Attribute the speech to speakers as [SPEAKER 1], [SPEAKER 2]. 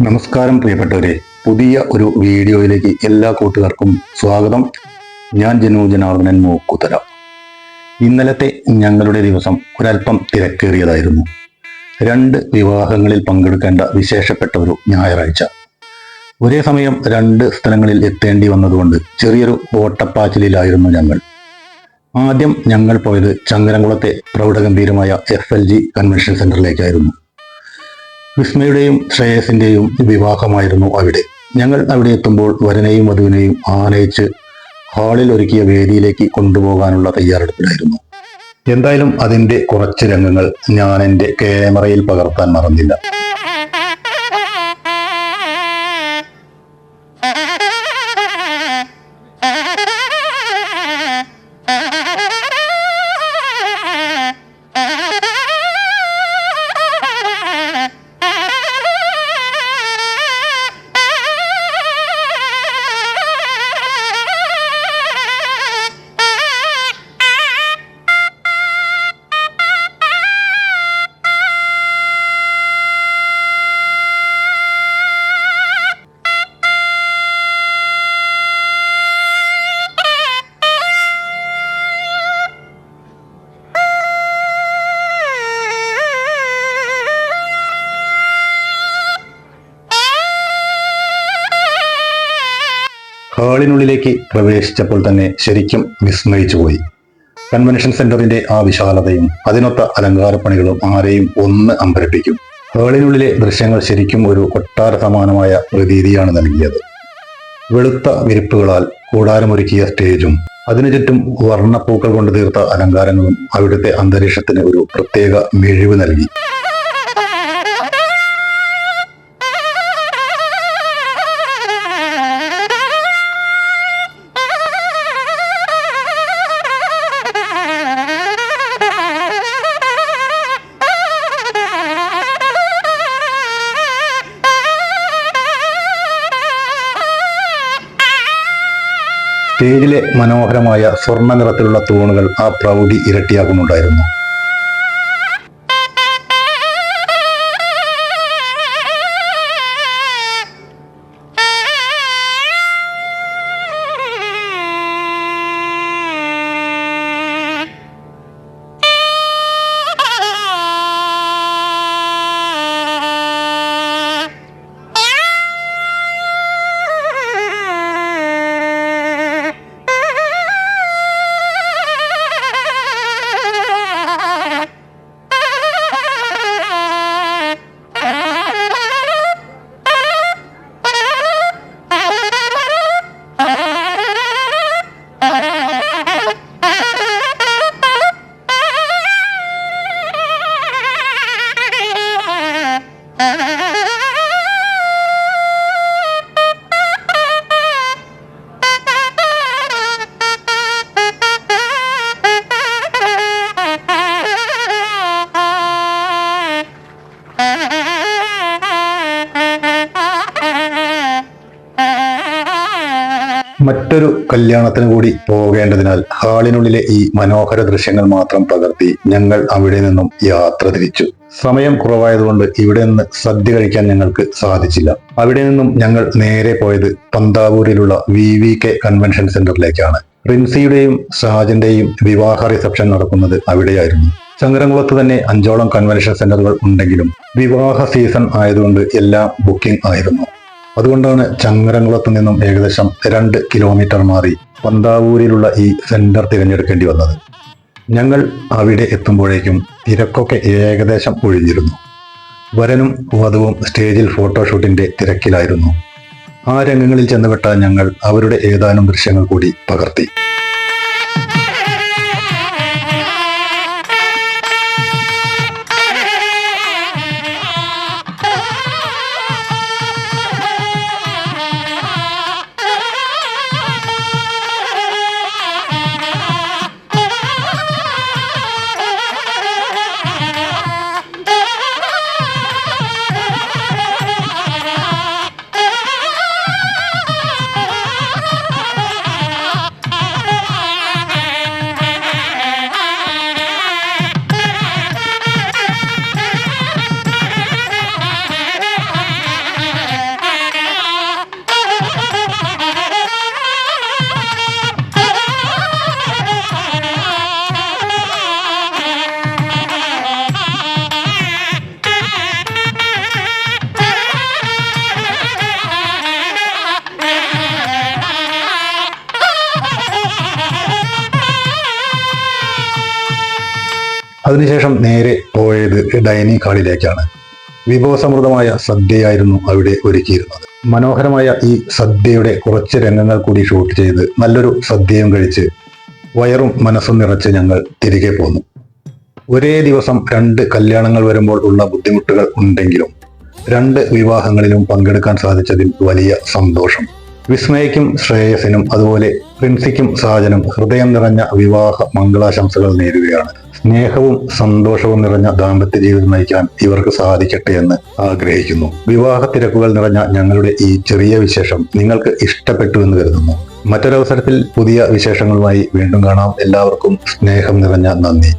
[SPEAKER 1] നമസ്കാരം പ്രിയപ്പെട്ടവരെ. പുതിയ ഒരു വീഡിയോയിലേക്ക് എല്ലാ കൂട്ടുകാർക്കും സ്വാഗതം. ഞാൻ ജനു ജനാർദ്ദനൻ മൂക്കുത്തര ഇന്നലത്തെ ഞങ്ങളുടെ ദിവസം ഒരല്പം തിരക്കേറിയതായിരുന്നു. രണ്ട് വിവാഹങ്ങളിൽ പങ്കെടുക്കേണ്ട വിശേഷപ്പെട്ട ഒരു ഞായറാഴ്ച. ഒരേ സമയം രണ്ട് സ്ഥലങ്ങളിൽ എത്തേണ്ടി വന്നതുകൊണ്ട് ചെറിയൊരു ഓട്ടപ്പാച്ചിലായിരുന്നു ഞങ്ങൾ. ആദ്യം ഞങ്ങൾ പോയത് ചങ്ങരംകുളത്തെ പ്രൗഢഗംഭീരമായ എഫ് എൽ ജി കൺവെൻഷൻ സെന്ററിലേക്കായിരുന്നു. വിസ്മയുടെയും ശ്രേയസിന്റെയും വിവാഹമായിരുന്നു അവിടെ. ഞങ്ങൾ അവിടെ എത്തുമ്പോൾ വരനെയും വധുവിനെയും ആനയിച്ച് ഹാളിൽ ഒരുക്കിയ വേദിയിലേക്ക് കൊണ്ടുപോകാനുള്ള തയ്യാറെടുപ്പിലായിരുന്നു. എന്തായാലും അതിന്റെ കുറച്ച് രംഗങ്ങൾ ഞാൻ എന്റെ ക്യാമറയിൽ പകർത്താൻ മറന്നില്ല. ഹാളിനുള്ളിലേക്ക് പ്രവേശിച്ചപ്പോൾ തന്നെ ശരിക്കും വിസ്മയിച്ചുപോയി. കൺവെൻഷൻ സെന്ററിന്റെ ആ വിശാലതയും അതിനൊത്ത അലങ്കാരപ്പണികളും ആരെയും ഒന്ന് അമ്പരപ്പിക്കും. ഹാളിനുള്ളിലെ ദൃശ്യങ്ങൾ ശരിക്കും ഒരു കൊട്ടാര സമാനമായ പ്രതീതിയാണ് നൽകിയത്. വെളുത്ത വിരിപ്പുകളാൽ കൂടാരമൊരുക്കിയ സ്റ്റേജും അതിനു ചുറ്റും വർണപ്പൂക്കൾ കൊണ്ട് തീർത്ത അലങ്കാരങ്ങളും അവിടുത്തെ അന്തരീക്ഷത്തിന് ഒരു പ്രത്യേക മിഴിവ് നൽകി. സ്റ്റേജിലെ മനോഹരമായ സ്വർണ നിറത്തിലുള്ള തൂണുകൾ ആ പ്രൗഢി ഇരട്ടിയാക്കുന്നുണ്ടായിരുന്നു. മറ്റൊരു കല്യാണത്തിന് കൂടി പോകേണ്ടതിനാൽ ഹാളിനുള്ളിലെ ഈ മനോഹര ദൃശ്യങ്ങൾ മാത്രം പകർത്തി ഞങ്ങൾ അവിടെ നിന്നും യാത്ര തിരിച്ചു. സമയം കുറവായതുകൊണ്ട് ഇവിടെ നിന്ന് സദ്യ കഴിക്കാൻ ഞങ്ങൾക്ക് സാധിച്ചില്ല. അവിടെ നിന്നും ഞങ്ങൾ നേരെ പോയത് പന്താവൂരിലുള്ള വി വി കെ കൺവെൻഷൻ സെന്ററിലേക്കാണ്. റിൻസിയുടെയും ഷാജിന്റെയും വിവാഹ റിസപ്ഷൻ നടക്കുന്നത് അവിടെയായിരുന്നു. ചങ്ങരംകുളത്ത് തന്നെ അഞ്ചോളം കൺവെൻഷൻ സെന്ററുകൾ ഉണ്ടെങ്കിലും വിവാഹ സീസൺ ആയതുകൊണ്ട് എല്ലാം ബുക്കിംഗ് ആയിരുന്നു. അതുകൊണ്ടാണ് ചങ്ങരംകുളത്ത് നിന്നും ഏകദേശം രണ്ട് കിലോമീറ്റർ മാറി പന്താവൂരിലുള്ള ഈ സെന്റർ തിരഞ്ഞെടുക്കേണ്ടി വന്നത്. ഞങ്ങൾ അവിടെ എത്തുമ്പോഴേക്കും തിരക്കൊക്കെ ഏകദേശം ഒഴിഞ്ഞിരുന്നു. വരനും വധുവും സ്റ്റേജിൽ ഫോട്ടോഷൂട്ടിന്റെ തിരക്കിലായിരുന്നു. ആ രംഗങ്ങളിൽ ചെന്നുപെട്ട ഞങ്ങൾ അവരുടെ ഏതാനും ദൃശ്യങ്ങൾ കൂടി പകർത്തി. അതിനുശേഷം നേരെ പോയത് ഡൈനിങ് ഹാളിലേക്കാണ്. വിഭവസമൃദ്ധമായ സദ്യയായിരുന്നു അവിടെ ഒരുക്കിയിരുന്നത്. മനോഹരമായ ഈ സദ്യയുടെ കുറച്ച് രംഗങ്ങൾ കൂടി ഷൂട്ട് ചെയ്ത് നല്ലൊരു സദ്യയും കഴിച്ച് വയറും മനസ്സും നിറച്ച് ഞങ്ങൾ തിരികെ പോന്നു. ഒരേ ദിവസം രണ്ട് കല്യാണങ്ങൾ വരുമ്പോൾ ഉള്ള ബുദ്ധിമുട്ടുകൾ ഉണ്ടെങ്കിലും രണ്ട് വിവാഹങ്ങളിലും പങ്കെടുക്കാൻ സാധിച്ചതിൽ വലിയ സന്തോഷം. വിസ്മയക്കും ശ്രേയസിനും അതുപോലെ പ്രിൻസിക്കും സാജനും ഹൃദയം നിറഞ്ഞ വിവാഹ മംഗളാശംസകൾ നേരുകയാണ്. സ്നേഹവും സന്തോഷവും നിറഞ്ഞ ദാമ്പത്യ ജീവിതം നയിക്കാൻ ഇവർക്ക് സാധിക്കട്ടെ എന്ന് ആഗ്രഹിക്കുന്നു. വിവാഹ തിരക്കുകൾ നിറഞ്ഞ ഞങ്ങളുടെ ഈ ചെറിയ വിശേഷം നിങ്ങൾക്ക് ഇഷ്ടപ്പെട്ടു എന്ന് കരുതുന്നു. മറ്റൊരവസരത്തിൽ പുതിയ വിശേഷങ്ങളുമായി വീണ്ടും കാണാം. എല്ലാവർക്കും സ്നേഹം നിറഞ്ഞ നന്ദി.